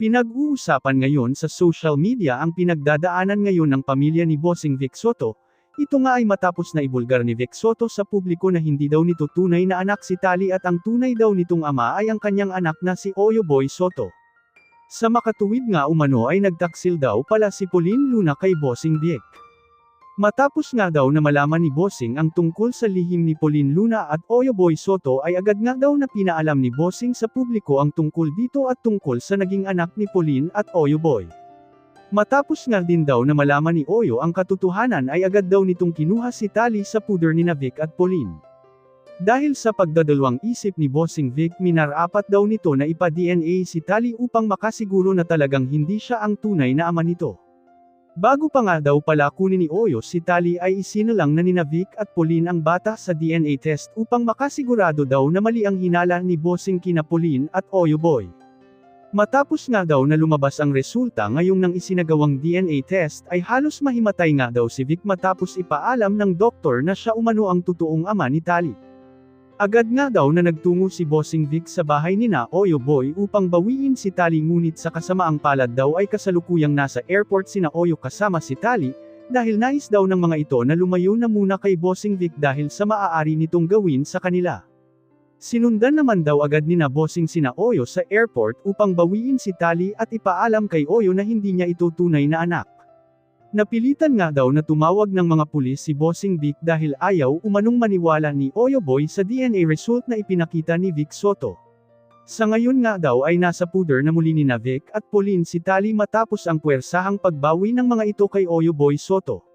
Pinag-uusapan ngayon sa social media ang pinagdadaanan ngayon ng pamilya ni Bossing Vic Soto. Ito nga ay matapos na ibulgar ni Vic Soto sa publiko na hindi daw nito tunay na anak si Tali at ang tunay daw nitong ama ay ang kanyang anak na si Oyo Boy Soto. Sa makatuwid nga umano ay nagtaksil daw pala si Pauline Luna kay Bossing Vic. Matapos nga daw na malaman ni Bossing ang tungkol sa lihim ni Pauline Luna at Oyo Boy Soto ay agad nga daw na pinaalam ni Bossing sa publiko ang tungkol dito at tungkol sa naging anak ni Pauline at Oyo Boy. Matapos nga din daw na malaman ni Oyo ang katotohanan ay agad daw nitong kinuha si Tali sa puder ni Vic at Pauline. Dahil sa pagdadalawang isip ni Bossing Vic minarapat daw nito na ipa-DNA si Tali upang makasiguro na talagang hindi siya ang tunay na ama nito. Bago pa nga daw pala kunin ni Oyo si Tali ay isinalang na ni Vic at Pauline ang bata sa DNA test upang makasigurado daw na mali ang hinala ni Bossing kina Pauline at Oyo Boy. Matapos nga daw na lumabas ang resulta ngayong nang isinagawang DNA test ay halos mahimatay nga daw si Vic matapos ipaalam ng doktor na siya umano ang totoong ama ni Tali. Agad nga daw na nagtungo si Bossing Vic sa bahay ni na Oyo Boy upang bawiin si Tali ngunit sa kasamaang palad daw ay kasalukuyang nasa airport sina Oyo kasama si Tali, dahil nais daw ng mga ito na lumayo na muna kay Bossing Vic dahil sa maaari nitong gawin sa kanila. Sinundan naman daw agad ni na Bossing sina Oyo sa airport upang bawiin si Tali at ipaalam kay Oyo na hindi niya ito tunay na anak. Napilitan nga daw na tumawag ng mga pulis si Bossing Vic dahil ayaw umanong maniwala ni Oyo Boy sa DNA result na ipinakita ni Vic Soto. Sa ngayon nga daw ay nasa puder na muli ni na Vic at Pauline si Tali matapos ang puwersahang pagbawi ng mga ito kay Oyo Boy Soto.